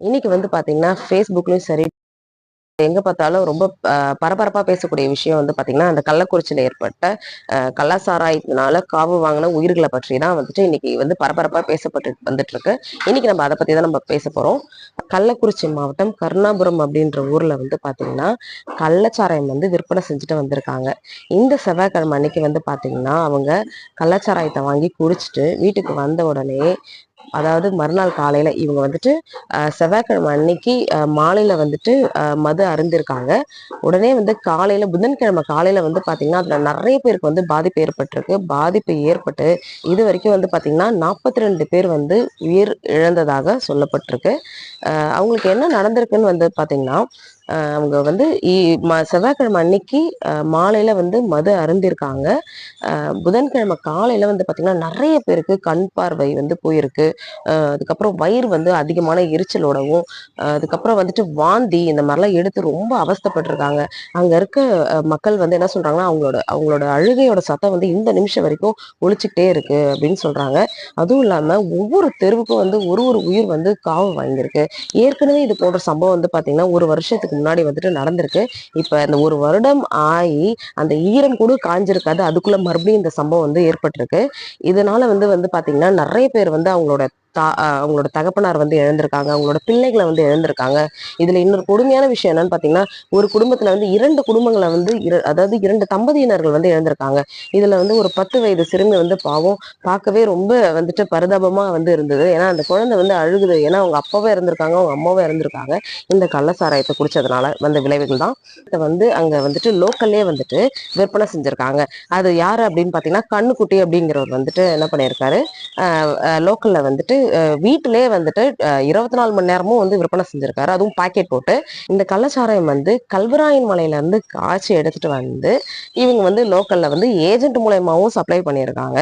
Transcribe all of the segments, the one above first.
இன்னைக்கு வந்து பாத்தீங்கன்னா ஃபேஸ்புக்லயும் சரி எங்க பார்த்தாலும் ரொம்ப பரபரப்பா பேசக்கூடிய விஷயம் வந்து பாத்தீங்கன்னா அந்த கள்ளக்குறிச்சியில ஏற்பட்ட கள்ளசாராயத்தினால காவு வாங்கின உயிர்களை பற்றி தான் வந்துட்டு இன்னைக்கு வந்து பரபரப்பா பேசப்பட்டு வந்துட்டு இருக்கு இன்னைக்கு நம்ம அதை பத்தி தான் நம்ம பேச போறோம். கள்ளக்குறிச்சி மாவட்டம் கருணாபுரம் அப்படின்ற ஊர்ல வந்து பாத்தீங்கன்னா கள்ளச்சாராயம் வந்து விற்பனை செஞ்சுட்டு வந்திருக்காங்க. இந்த செவ்வாய்க்கிழமை அன்னைக்கு வந்து பாத்தீங்கன்னா அவங்க கள்ளச்சாராயத்தை வாங்கி குடிச்சிட்டு வீட்டுக்கு வந்த உடனே அதாவது மறுநாள் காலையில இவங்க வந்துட்டு அஹ், செவ்வாய்க்கிழமை அன்னைக்கு மாலையில் மாலையில வந்துட்டு அஹ், மது அருந்திருக்காங்க. உடனே வந்து காலையில் புதன்கிழமை காலையில வந்து பார்த்திங்கன்னா அதுல நிறைய பேருக்கு வந்து பாதிப்பு ஏற்பட்டிருக்கு. பாதிப்பு ஏற்பட்டு இது வரைக்கும் வந்து பார்த்திங்கன்னா நாற்பத்தி ரெண்டு பேர் வந்து உயிர் இழந்ததாக சொல்லப்பட்டிருக்கு. அவங்களுக்கு என்ன நடந்திருக்குன்னு வந்து பார்த்திங்கன்னா அவங்க வந்து இ- ம- செவ்வாய்க்கிழமை அன்னைக்கு மாலையில் மாலையில வந்து மது அருந்திருக்காங்க. புதன்கிழமை காலையில வந்து பார்த்திங்கன்னா நிறைய பேருக்கு கண் பார்வை வந்து போயிருக்கு. அதுக்கப்புறம் வயிறு வந்து அதிகமான எரிச்சலோடவும் அதுக்கப்புறம் வந்துட்டு வாந்தி இந்த மாதிரிலாம் எடுத்து ரொம்ப அவஸ்தைப்பட்டிருக்காங்க. அங்க இருக்க மக்கள் வந்து என்ன சொல்றாங்கன்னா அவங்களோட அவங்களோட அழுகையோட சத்தம் வந்து இந்த நிமிஷம் வரைக்கும் ஒழிச்சுக்கிட்டே இருக்கு அப்படின்னு சொல்றாங்க. அதுவும் இல்லாம ஒவ்வொரு தெருவுக்கும் வந்து ஒரு ஒரு உயிர் வந்து காவு வாங்கியிருக்கு. ஏற்கனவே இது போன்ற சம்பவம் வந்து பார்த்திங்கன்னா ஒரு வருஷத்துக்கு முன்னாடி வந்துட்டு நடந்திருக்கு. இப்ப இந்த ஒரு வருடம் ஆகி அந்த ஈரம் கூட காஞ்சிருக்காது. அதுக்குள்ள மறுபடியும் இந்த சம்பவம் வந்து ஏற்பட்டிருக்கு. இதனால வந்து வந்து பாத்தீங்கன்னா நிறைய பேர் வந்து அவங்களோட தா அவங்களோட தகப்பனார் வந்து இழந்திருக்காங்க அவங்களோட பிள்ளைகளை வந்து இழந்திருக்காங்க. இதுல இன்னொரு கொடுமையான விஷயம் என்னன்னு பாத்தீங்கன்னா ஒரு குடும்பத்துல வந்து இரண்டு குடும்பங்களை வந்து இர- அதாவது இரண்டு தம்பதியினர்கள் வந்து இழந்திருக்காங்க. இதுல வந்து ஒரு பத்து வயது சிறுமி வந்து பாவம் பார்க்கவே ரொம்ப வந்துட்டு பரிதாபமா வந்து இருந்தது. ஏன்னா அந்த குழந்தை வந்து அழுகுது. ஏன்னா அவங்க அப்பாவே இருந்திருக்காங்க அவங்க அம்மாவே இருந்திருக்காங்க இந்த கள்ளசாராயத்தை குடிச்சதுனால வந்த விளைவுகள் தான். இதை வந்து அங்க வந்துட்டு லோக்கல்லே வந்துட்டு விற்பனை செஞ்சிருக்காங்க. அது யாரு அப்படின்னு பாத்தீங்கன்னா கண்ணுக்குட்டி அப்படிங்கிறவர் வந்துட்டு என்ன பண்ணியிருக்காரு? லோக்கல்ல வந்துட்டு வீட்டிலே வந்துட்டு இருபத்தி நாலு மணி நேரமும் வந்து விற்பனை செஞ்சிருக்காரு. அதுவும் பாக்கெட் போட்டு. இந்த கள்ளச்சாராயம் வந்து கல்வராயன் மலையில இருந்து காய்ச்சி எடுத்துட்டு வந்து இவங்க வந்து லோக்கல்ல வந்து ஏஜென்ட் மூலயமாவும் சப்ளை பண்ணியிருக்காங்க.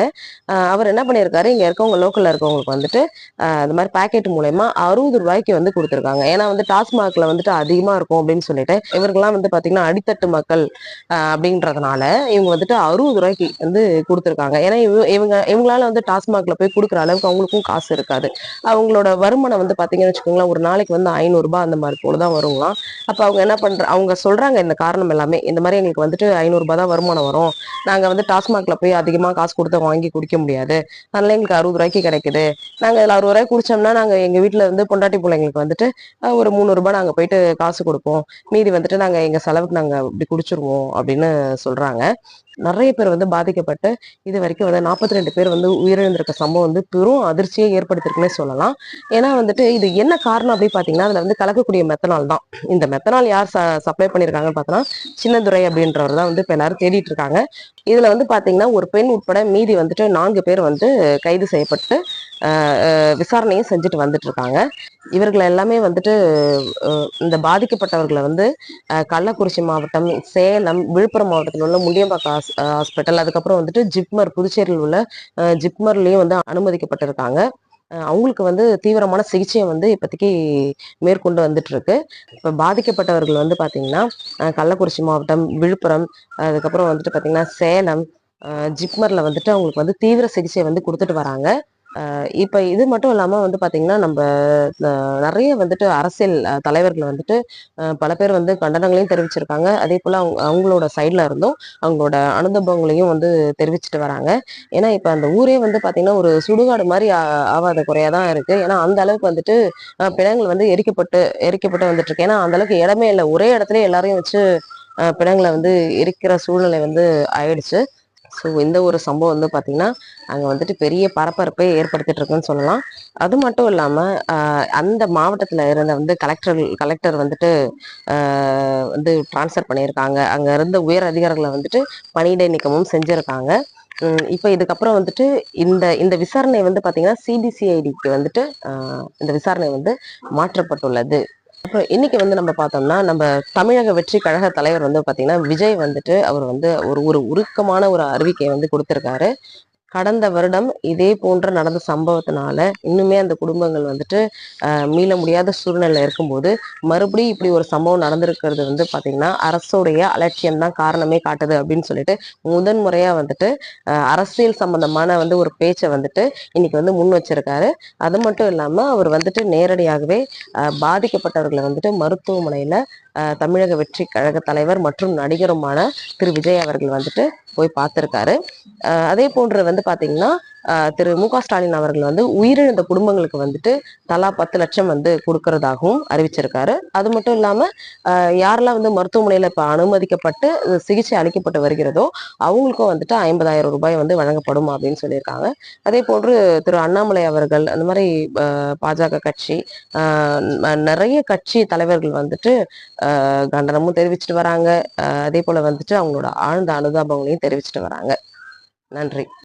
அவர் என்ன பண்ணியிருக்காரு? இங்க இருக்கவங்க லோக்கல்ல இருக்கவங்களுக்கு வந்துட்டு இந்த மாதிரி பாக்கெட் மூலயமா அறுபது ரூபாய்க்கு வந்து கொடுத்துருக்காங்க. ஏன்னா வந்து டாஸ்மாக்ல வந்துட்டு அதிகமா இருக்கும் அப்படின்னு சொல்லிட்டு இவருக்கெல்லாம் வந்து பாத்தீங்கன்னா அடித்தட்டு மக்கள் அப்படின்றதுனால இவங்க வந்துட்டு அறுபது ரூபாய்க்கு வந்து கொடுத்துருக்காங்க. ஏன்னா இவங்க இவங்களால வந்து டாஸ்மாக்ல போய் கொடுக்குற அளவுக்கு அவங்களுக்கும் காசு இருக்காது. அவங்களோட வருமானம் வந்து பார்த்தீங்கன்னு வச்சுக்கோங்களேன் ஒரு நாளைக்கு வந்து ஐநூறுரூபா அந்த மாதிரி போல தான் வருங்களாம். அப்போ அவங்க என்ன பண்ற அவங்க சொல்றாங்க இந்த காரணம் எல்லாமே. இந்த மாதிரி எங்களுக்கு வந்துட்டு ஐநூறுரூபா தான் வருமானம் வரும். நாங்கள் வந்து டாஸ்மாக்ல போய் அதிகமா காசு கொடுத்து வாங்கி குடிக்க முடியாது. அதனால் எங்களுக்கு அறுபது ரூபாய்க்கு கிடைக்குது. நாங்கள் இதில் அறுபது ரூபாய் குடிச்சோம்னா நாங்கள் எங்கள் வீட்டில் வந்து பொண்டாட்டி பிள்ளைங்களுக்கு வந்துட்டு ஒரு முந்நூறு நாங்கள் போயிட்டு காசு கொடுப்போம். மீதி வந்துட்டு நாங்கள் எங்க செலவுக்கு நாங்கள் இப்படி குடிச்சிருவோம் அப்படின்னு சொல்றாங்க. நிறைய பேர் வந்து பாதிக்கப்பட்டு இது வரைக்கும் வந்து நாற்பத்தி ரெண்டு பேர் வந்து உயிரிழந்திருக்க சம்பவம் வந்து பெரும் அதிர்ச்சியை ஏற்படுத்திருக்குன்னே சொல்லலாம். ஏன்னா வந்துட்டு இது என்ன காரணம் அப்படின்னு பாத்தீங்கன்னா அதுல வந்து கலக்கக்கூடிய மெத்தனால் தான். இந்த மெத்தனால் யார் சப்ளை பண்ணியிருக்காங்கன்னு பார்த்தோன்னா சின்னதுரை அப்படின்றவர் தான் வந்து இப்ப எல்லாரும் தேடிட்டு இருக்காங்க. இதுல வந்து பாத்தீங்கன்னா ஒரு பெண் உட்பட மீதி வந்துட்டு நான்கு பேர் வந்து கைது செய்யப்பட்டு விசாரணையும் செஞ்சுட்டு வந்துட்டு இருக்காங்க இவர்கள் எல்லாமே வந்துட்டு இந்த பாதிக்கப்பட்டவர்களை வந்து கள்ளக்குறிச்சி மாவட்டம் சேலம் விழுப்புரம் மாவட்டத்தில் உள்ள முண்டியம்பாக்கம் ஹாஸ்- ஹாஸ்பிட்டல் அதுக்கப்புறம் வந்துட்டு ஜிப்மர் புதுச்சேரியில் உள்ள ஜிப்மர்லேயும் வந்து அனுமதிக்கப்பட்டிருக்காங்க. அவங்களுக்கு வந்து தீவிரமான சிகிச்சையை வந்து இப்போதைக்கு மேற்கொண்டு வந்துட்டு இருக்கு இப்போ பாதிக்கப்பட்டவர்கள் வந்து பார்த்தீங்கன்னா கள்ளக்குறிச்சி மாவட்டம் விழுப்புரம் அதுக்கப்புறம் வந்துட்டு பார்த்தீங்கன்னா சேலம் ஜிப்மரில் வந்துட்டு அவங்களுக்கு வந்து தீவிர சிகிச்சை வந்து கொடுத்துட்டு வராங்க. இப்போ இது மட்டும் இல்லாமல் வந்து பார்த்திங்கன்னா நம்ம நிறைய வந்துட்டு அரசியல் தலைவர்கள் வந்துட்டு பல பேர் வந்து கண்டனங்களையும் தெரிவிச்சிருக்காங்க. அதே போல் அவங்க அவங்களோட சைடில் இருந்தும் அவங்களோட அனுபவங்களையும் வந்து தெரிவிச்சிட்டு வராங்க. ஏன்னா இப்போ அந்த ஊரே வந்து பார்த்திங்கன்னா ஒரு சுடுகாடு மாதிரி ஆவாத குறையாக தான் இருக்குது ஏன்னா அந்த அளவுக்கு வந்துட்டு பிணங்கள் வந்து எரிக்கப்பட்டு எரிக்கப்பட்டு வந்துட்டுருக்கு ஏன்னா அந்தளவுக்கு இடமே இல்லை. ஒரே இடத்துல எல்லாரையும் வச்சு பிணங்களை வந்து எரிக்கிற சூழ்நிலை வந்து ஆயிடுச்சு. ஸோ இந்த ஒரு சம்பவம் வந்து பார்த்திங்கன்னா அங்கே வந்துட்டு பெரிய பரபரப்பை ஏற்படுத்திட்டு இருக்குன்னு சொல்லலாம். அது மட்டும் இல்லாமல் அந்த மாவட்டத்தில் இருந்த வந்து கலெக்டர் கலெக்டர் வந்துட்டு வந்து டிரான்ஸ்ஃபர் பண்ணியிருக்காங்க. அங்கே இருந்த உயர் அதிகாரிகளை வந்துட்டு பணியிடை நீக்கமும் செஞ்சுருக்காங்க. இப்போ இதுக்கப்புறம் வந்துட்டு இந்த இந்த விசாரணை வந்து பார்த்திங்கன்னா சிபிசிஐடிக்கு வந்துட்டு இந்த விசாரணை வந்து மாற்றப்பட்டுள்ளது. அப்புறம் இன்னைக்கு வந்து நம்ம பார்த்தோம்னா நம்ம தமிழக வெற்றி கழக தலைவர் வந்து பாத்தீங்கன்னா விஜய் வந்துட்டு அவர் வந்து ஒரு ஒரு உருக்கமான ஒரு அறிவிக்கையை வந்து கொடுத்துருக்காரு. கடந்த வருடம் இதே போன்ற நடந்த சம்பவத்தினால இன்னுமே அந்த குடும்பங்கள் வந்துட்டு ஆஹ் மீள முடியாத சூழ்நிலை இருக்கும்போது மறுபடியும் இப்படி ஒரு சம்பவம் நடந்திருக்கிறது வந்து பாத்தீங்கன்னா அரசுடைய அலட்சியம் தான் காரணமே காட்டுது அப்படின்னு சொல்லிட்டு முதன் முறையா வந்துட்டு அரசியல் சம்பந்தமான வந்து ஒரு பேச்சை வந்துட்டு இன்னைக்கு வந்து முன் வச்சிருக்காரு. அது மட்டும் இல்லாம அவர் வந்துட்டு நேரடியாகவே ஆஹ் பாதிக்கப்பட்டவர்களை வந்துட்டு மருத்துவமனையில தமிழக வெற்றி கழக தலைவர் மற்றும் நடிகருமான திரு விஜய் அவர்கள் வந்துட்டு போய் பார்த்துருக்காரு. அதே போன்று வந்து பார்த்தீங்கன்னா திரு மு க ஸ்டாலின் அவர்கள் வந்து உயிரிழந்த குடும்பங்களுக்கு வந்துட்டு தலா பத்து லட்சம் வந்து கொடுக்கறதாகவும் அறிவிச்சிருக்காரு. அது மட்டும் இல்லாம ஆஹ் யாரெல்லாம் வந்து மருத்துவமனையில இப்ப அனுமதிக்கப்பட்டு சிகிச்சை அளிக்கப்பட்டு வருகிறதோ அவங்களுக்கும் வந்துட்டு ஐம்பதாயிரம் ரூபாய் வந்து வழங்கப்படும் அப்படின்னு சொல்லியிருக்காங்க. அதே போன்று திரு அண்ணாமலை அவர்கள் அந்த மாதிரி பாஜக கட்சி ஆஹ் நிறைய கட்சி தலைவர்கள் வந்துட்டு ஆஹ் கண்டனமும் தெரிவிச்சிட்டு வராங்க. அதே போல வந்துட்டு அவங்களோட ஆழ்ந்த அனுதாபங்களையும் தெரிவிச்சிட்டு வராங்க. நன்றி.